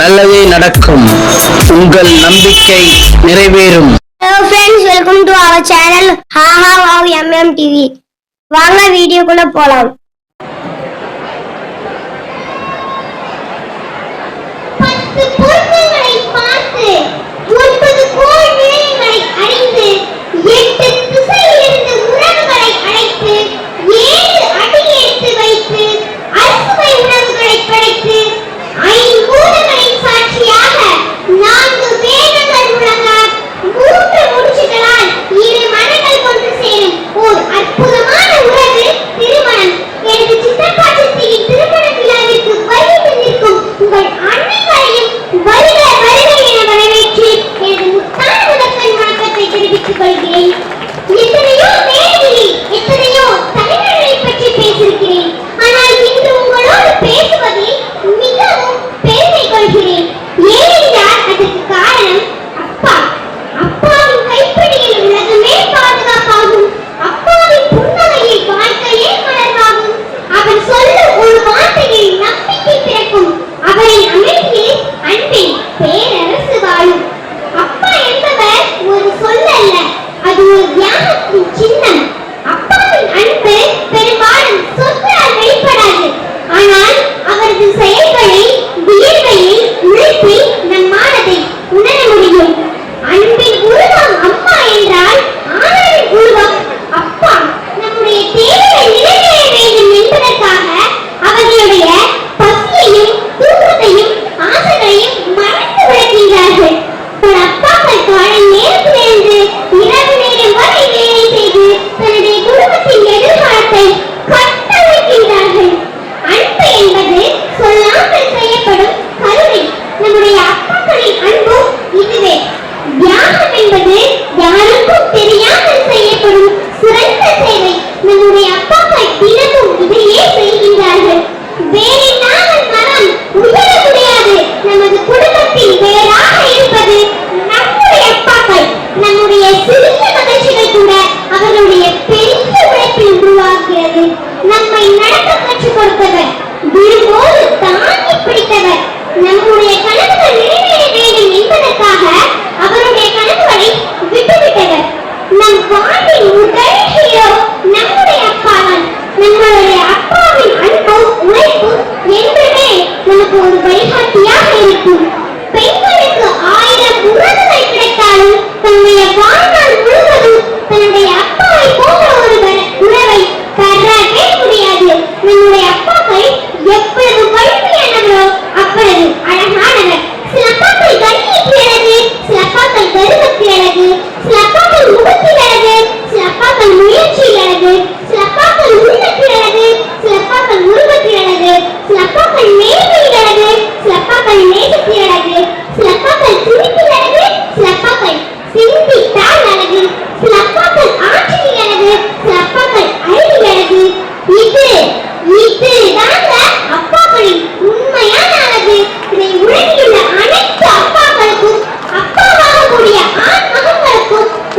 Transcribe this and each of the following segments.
நல்லதே நடக்கும். உங்கள் நம்பிக்கை நிறைவேறும். Hello friends welcome to our channel haha wow MM TV வாங்க வீடியோக்குள்ள போலாம்.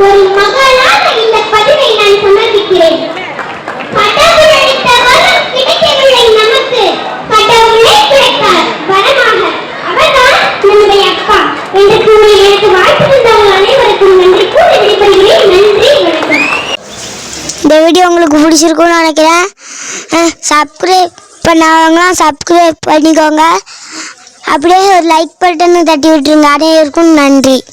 ஒரு உங்களுக்கு பிடிச்சிருக்கும்னு நினைக்கிறேன். சப்ஸ்கிரைப் பண்ணவங்களாம் சப்ஸ்கிரைப் பண்ணிக்கோங்க. அப்படியே ஒரு லைக் பட்டனை தட்டி விட்டுருங்க. அனைவருக்கும் நன்றி.